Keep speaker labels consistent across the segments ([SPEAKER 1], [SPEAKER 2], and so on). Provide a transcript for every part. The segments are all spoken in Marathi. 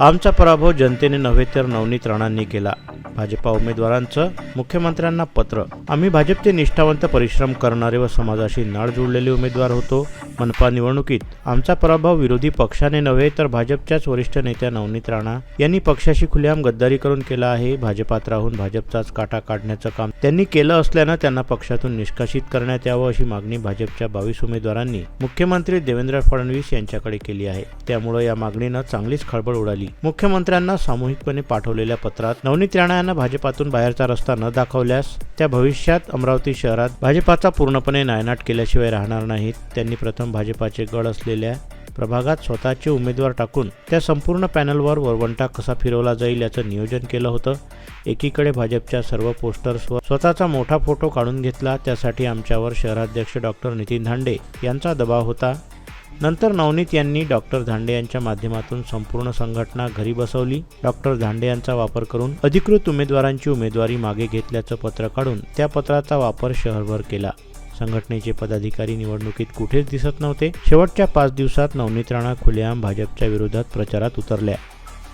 [SPEAKER 1] आमचा पराभव जनतेने नव्हे तर नवनीत राणांनी केला. भाजपा उमेदवारांचं मुख्यमंत्र्यांना पत्र. आम्ही भाजपचे निष्ठावंत परिश्रम करणारे व समाजाशी नाळ जुळलेले उमेदवार होतो. मनपा निवडणुकीत आमचा पराभव विरोधी पक्षाने नव्हे तर भाजपच्याच वरिष्ठ नेत्या नवनीत राणा यांनी पक्षाशी खुलेआम गद्दारी करून केला आहे. भाजपात राहून भाजपचाच काटा काढण्याचं काम त्यांनी केलं असल्यानं त्यांना पक्षातून निष्कासित करण्यात यावं अशी मागणी भाजपच्या बावीस उमेदवारांनी मुख्यमंत्री देवेंद्र फडणवीस यांच्याकडे केली आहे. त्यामुळे या मागणीनं चांगलीच खळबळ उडाली. मुख्यमंत्र्यांना सामूहिकपणे पाठवलेल्या पत्रात नवनीत राणा यांना भाजपातून बाहेरचा रस्ता न दाखवल्यास त्या भविष्यात अमरावती शहरात भाजपाचा पूर्णपणे नायनाट केल्याशिवाय राहणार नाहीत. त्यांनी प्रथम भाजपाचे गड असलेल्या प्रभागात स्वतःचे उमेदवार टाकून त्या संपूर्ण पॅनलवर वरवंटा कसा फिरवला जाईल याचं नियोजन केलं होतं. एकीकडे भाजपच्या सर्व पोस्टर्सवर स्वतःचा मोठा फोटो काढून घेतला त्यासाठी आमच्यावर शहराध्यक्ष डॉक्टर नितीन धांडे यांचा दबाव होता. नंतर नवनीत यांनी डॉक्टर धांडे यांच्या माध्यमातून संपूर्ण संघटना घरी बसवली. डॉक्टर धांडे यांचा वापर करून अधिकृत उमेदवारांची उमेदवारी मागे घेतल्याचं पत्र काढून त्या पत्राचा वापर शहरभर केला. संघटनेचे पदाधिकारी निवडणुकीत कुठेच दिसत नव्हते. शेवटच्या पाच दिवसात नवनीत राणा खुलेआम भाजपच्या विरोधात प्रचारात उतरल्या.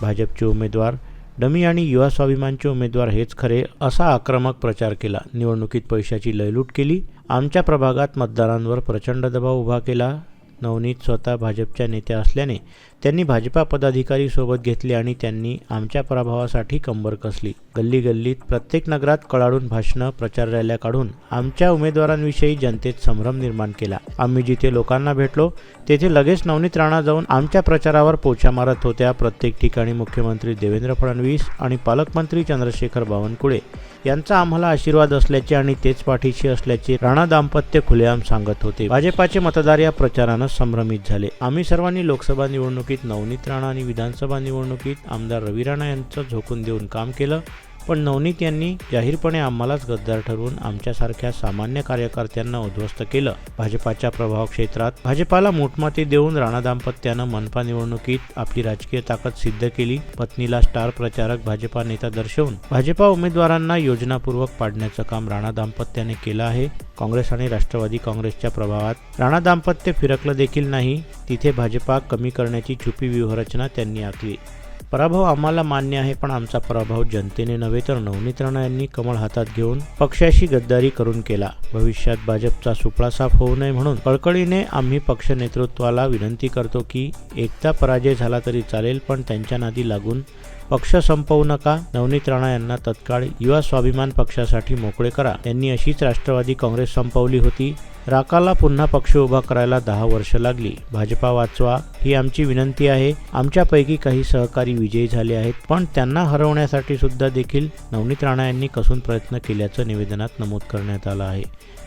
[SPEAKER 1] भाजपचे उमेदवार डमी आणि युवा स्वाभिमानचे उमेदवार हेच खरे असा आक्रमक प्रचार केला. निवडणुकीत पैशाची लयलूट केली. आमच्या प्रभागात मतदारांवर प्रचंड दबाव उभा केला. नवनीत स्वतः भाजपच्या नेत्या असल्याने त्यांनी भाजपा पदाधिकारी सोबत घेतले आणि त्यांनी आमच्या पराभवासाठी कंबर कसली. गल्ली गल्लीत प्रत्येक नगरात कळाडून भाषणं प्रचार रॅल्या काढून आमच्या उमेदवारांविषयी जनतेत संभ्रम निर्माण केला. आम्ही जिथे लोकांना भेटलो तेथे लगेच नवनीत राणा जाऊन आमच्या प्रचारावर पोछा मारत होत्या. प्रत्येक ठिकाणी मुख्यमंत्री देवेंद्र फडणवीस आणि पालकमंत्री चंद्रशेखर बावनकुळे यांचा आम्हाला आशीर्वाद असल्याचे आणि तेच पाठीशी असल्याचे राणा दाम्पत्य खुलेआम सांगत होते. भाजपाचे मतदार या प्रचारानं संभ्रमित झाले. आम्ही सर्वांनी लोकसभा निवडणुकीत नवनीत राणा आणि विधानसभा निवडणुकीत आमदार रवी राणा यांचं झोकून देऊन काम केलं. पण नवनीत यांनी जाहीरपणे आम्हालाच गद्दार ठरवून आमच्यासारख्या सामान्य कार्यकर्त्यांना उद्ध्वस्त केलं. भाजपाच्या प्रभाव क्षेत्रात भाजपाला मोठमाती देऊन राणा दाम्पत्यानं मनपा निवडणुकीत आपली राजकीय ताकद सिद्ध केली. पत्नीला स्टार प्रचारक भाजपा नेता दर्शवून भाजपा उमेदवारांना योजनापूर्वक पाडण्याचं काम राणा दाम्पत्याने केलं आहे. काँग्रेस आणि राष्ट्रवादी काँग्रेसच्या प्रभावात. राणा दाम्पत्य फिरकलं देखील नाही तिथे भाजपा कमी करण्याची छुपी व्यूहरचना त्यांनी आखली. पराभव आम्हाला मान्य आहे पण आमचा पराभव जनतेने नव्हे तर नवनीत राणा यांनी कमळ हातात घेऊन पक्षाशी गद्दारी करून केला. भविष्यात भाजपचा सुपळा साफ होऊ नये म्हणून कळकळीने आम्ही पक्ष नेतृत्वाला विनंती करतो की एकदा पराजय झाला तरी चालेल पण त्यांच्या नादी लागून पक्ष संपवू नका. नवनीत राणा यांना तत्काळ युवा स्वाभिमान पक्षासाठी मोकळे करा. यांनी अशीच राष्ट्रवादी काँग्रेस संपवली होती. राकाला पुन्हा पक्ष उभा करायला दहा वर्ष लागली. भाजपा वाचवा ही आमची विनंती आहे. आमच्यापैकी काही सहकारी विजयी झाले आहेत पण त्यांना हरवण्यासाठी सुद्धा देखील नवनीत राणा यांनी कसून प्रयत्न केल्याचं निवेदनात नमूद करण्यात आलं आहे.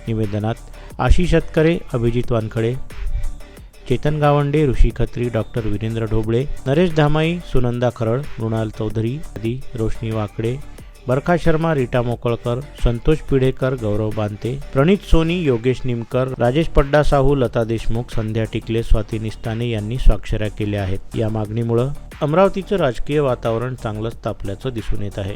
[SPEAKER 1] निवेदनात आशिष शतकरे अभिजित वानखडे. चेतन गावंडे ऋषी खत्री डॉक्टर वीरेंद्र ढोबळे नरेश धामाई सुनंदा खरळ मृणाल चौधरी आदी रोशनी वाकडे बरखा शर्मा रीटा मोकळकर संतोष पिढेकर गौरव बांते प्रणित सोनी योगेश निमकर राजेश पड्डा साहू लता देशमुख संध्या टिकले स्वाती निस्ताने यांनी स्वाक्षऱ्या केल्या आहेत. या मागणीमुळं अमरावतीचं राजकीय वातावरण चांगलंच तापल्याचं दिसून येत आहे.